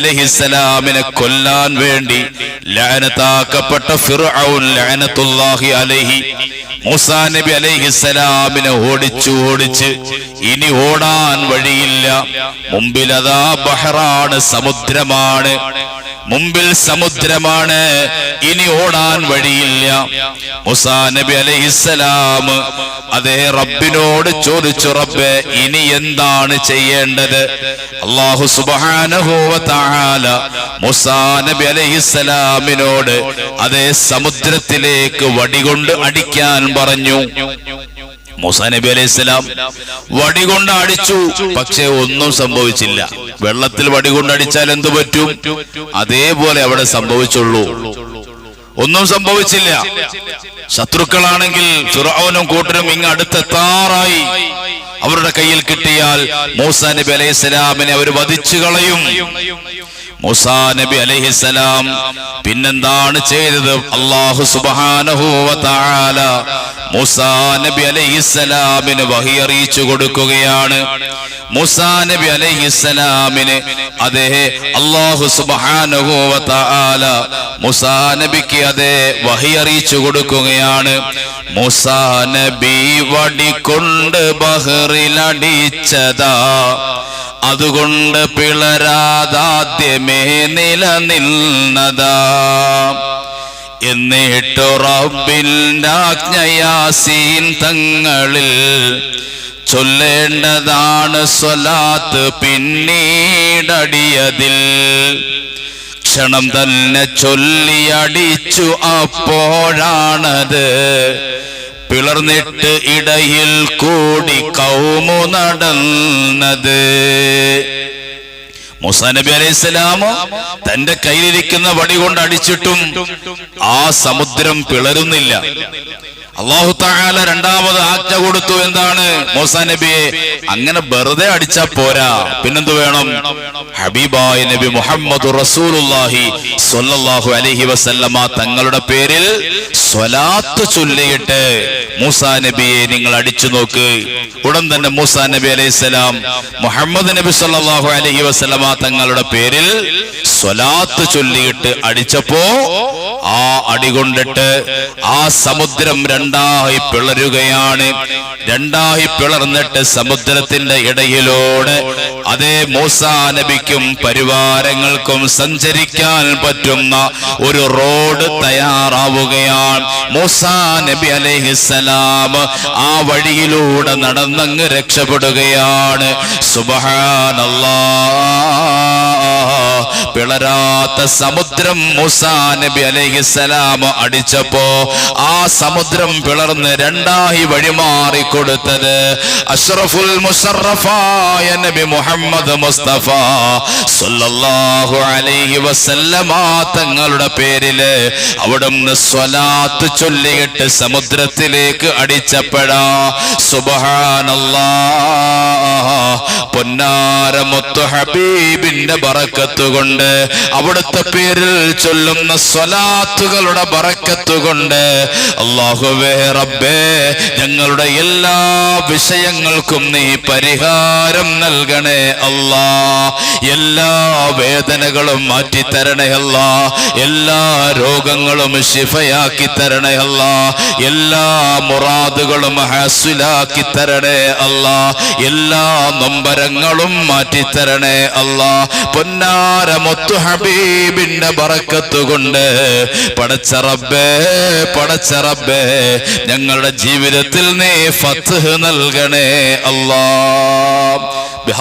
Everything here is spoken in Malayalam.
അലഹിസലാമിനെ കൊല്ലാൻ വേണ്ടി ലഅനത്താക്കപ്പെട്ട ഫിർഔൻ ലഅനത്തുല്ലാഹി അലൈഹി മൂസാ നബി അലൈഹിസ്സലാമിനെ ഓടിച്ചു ഓടിച്ച് ഇനി ഓടാൻ വഴിയില്ല. മുമ്പിലതാ ബഹറാണ് സമുദ്രമാണ്. മുമ്പിൽ സമുദ്രമാണ് ഇനി ഓടാൻ വഴിയില്ല. മുസാ നബി അലൈഹിസ്സലാം അതേ റബ്ബിനോട് ചോദിച്ചു റബ്ബെ ഇനി എന്താണ് ചെയ്യേണ്ടത്? അള്ളാഹു സുബ്ഹാനഹു തആല മുസാ നബി അലൈഹിസ്സലാമിനോട് അതേ സമുദ്രത്തിലേക്ക് വടികൊണ്ട് അടിക്കാൻ പറഞ്ഞു. മൂസാ നബി വടി വടികൊണ്ട് അടിച്ചു. പക്ഷേ ഒന്നും സംഭവിച്ചില്ല. വെള്ളത്തിൽ വടികൊണ്ട് അടിച്ചാൽ എന്തു പറ്റും? അതേപോലെ അവിടെ സംഭവിച്ചുള്ളൂ. ഒന്നും സംഭവിച്ചില്ല. ശത്രുക്കളാണെങ്കിൽ ചുറാവനും കൂട്ടരും ഇങ്ങ് അടുത്തെത്താറായി. അവരുടെ കയ്യിൽ കിട്ടിയാൽ മൂസാ നബി അലൈഹി സ്വലാമിനെ അവർ വധിച്ചു കളയും. മൂസാ നബി അലൈഹിസലാം പിന്നെന്താണ് ചെയ്തത്? അള്ളാഹു തആല മൂസാ നബി അലൈഹിസലാമിന് വഹി അറിയിച്ചു കൊടുക്കുകയാണ്. മൂസാ നബി അലൈഹിസലാമിന് അതേ അള്ളാഹു സുബ്ഹാനഹു വ മൂസാ നബിക്ക് അതേ വഹി അറിയിച്ചു കൊടുക്കുകയാണ്. മൂസാ നബി വടികൊണ്ട് ബഹറിലടിച്ചതാ അതുകൊണ്ട് പിളരാതാദ്യമേ നിലനിന്നതാ എന്നിട്ടു റബ്ബിന്റെ ആജ്ഞയാസീൻ തങ്ങളിൽ ചൊല്ലേണ്ടതാണ് സ്വലാത്ത് പിന്നീടടിയതിൽ. ക്ഷണം തന്നെ ചൊല്ലിയടിച്ചു അപ്പോഴാണത്. പിളർന്നിട്ട് ഇടയിൽ കൂടി കൗമു നടന്നത്. മുസാ നബി അലൈഹി തന്റെ കയ്യിലിരിക്കുന്ന വടി കൊണ്ട് അടിച്ചിട്ടും ആ സമുദ്രം പിളരുന്നില്ല. അള്ളാഹു താല രണ്ടാമത് ആജ്ഞ കൊടുത്തു എന്താണ്? മൂസാ നബിയെ അങ്ങനെ വെറുതെ അടിച്ചാ പോരാ. പിന്നെന്ത് വേണം? ഹബീബായ നബി മുഹമ്മദ് അലൈഹി വസല്ലമ തങ്ങളുടെ പേരിൽ സ്വലാത്ത് ചൊല്ലിയിട്ട് മൂസാ നബിയെ നിങ്ങൾ അടിച്ചു നോക്ക്. ഉടൻ തന്നെ മൂസാ നബി അലൈഹി സ്വലാം മുഹമ്മദ് നബി സല്ലാഹു അലഹി വസല്ലമ തങ്ങളുടെ പേരിൽ സ്വലാത്ത് ചൊല്ലിയിട്ട് അടിച്ചപ്പോ ആ അടി കൊണ്ടിട്ട് ആ സമുദ്രം രണ്ടായി പിളരുകയാണ്. രണ്ടായി പിളർന്നിട്ട് സമുദ്രത്തിന്റെ ഇടയിലൂടെ അതേ മൂസാ നബിക്കും പരിവാരങ്ങൾക്കും സഞ്ചരിക്കാൻ പറ്റുന്ന ഒരു റോഡ് തയ്യാറാവുകയാണ്. മൂസാ നബി അലൈഹിസ്സലാം ആ വഴിയിലൂടെ നടന്നങ്ങ് രക്ഷപ്പെടുകയാണ്. സുബഹാനല്ലാ പിളരാത്ത സമുദ്രം മൂസാ നബി അലൈഹിസ്സലാം അടിച്ചപ്പോ ആ സമുദ്രം പിളർന്ന് രണ്ടായി വഴിമാറി കൊടുത്തത് അഷ്റഫുൽ മുഷറഫായ നബി മുഹമ്മദ് മുസ്തഫ സല്ലല്ലാഹു അലൈഹി വസല്ലമ തങ്ങളുടെ പേരിൽ അവിടുന്ന് സ്വലാത്ത് ചൊല്ലിയിട്ട് സമുദ്രത്തിലേക്ക് അടിച്ചപ്പെടാ. സുബ്ഹാനല്ലാ. മുത്തു ഹബീബിന്റെ ബറക്കത്ത് കൊണ്ട് അവിടുത്തെ പേരിൽ ചൊല്ലുന്ന സ്വലാത്തുകളുടെ ബറക്കത്ത് കൊണ്ട് അള്ളാഹുവേ റബ്ബേ ഞങ്ങളുടെ എല്ലാ വിഷയങ്ങൾക്കും നീ പരിഹാരം നൽകണേ അല്ലാ. എല്ലാ വേദനകളും മാറ്റി തരണേ അല്ല. എല്ലാ രോഗങ്ങളും ശിഫയാക്കി തരണേ അല്ല. എല്ലാ മുറാദുകളും ഹാസുലാക്കി തരണേ അല്ല. എല്ലാ നൊമ്പരങ്ങളും മാറ്റിത്തരണേ അല്ലാ. പൊന്നാര മുത്തു ഹബീബിന്റെ ബറക്കത്ത് കൊണ്ട് പടച്ച റബ്ബേ പടച്ച റബ്ബേ ഞങ്ങളുടെ ജീവിതത്തിൽ നീ ഫത്ത് നൽകണേ അല്ലാ.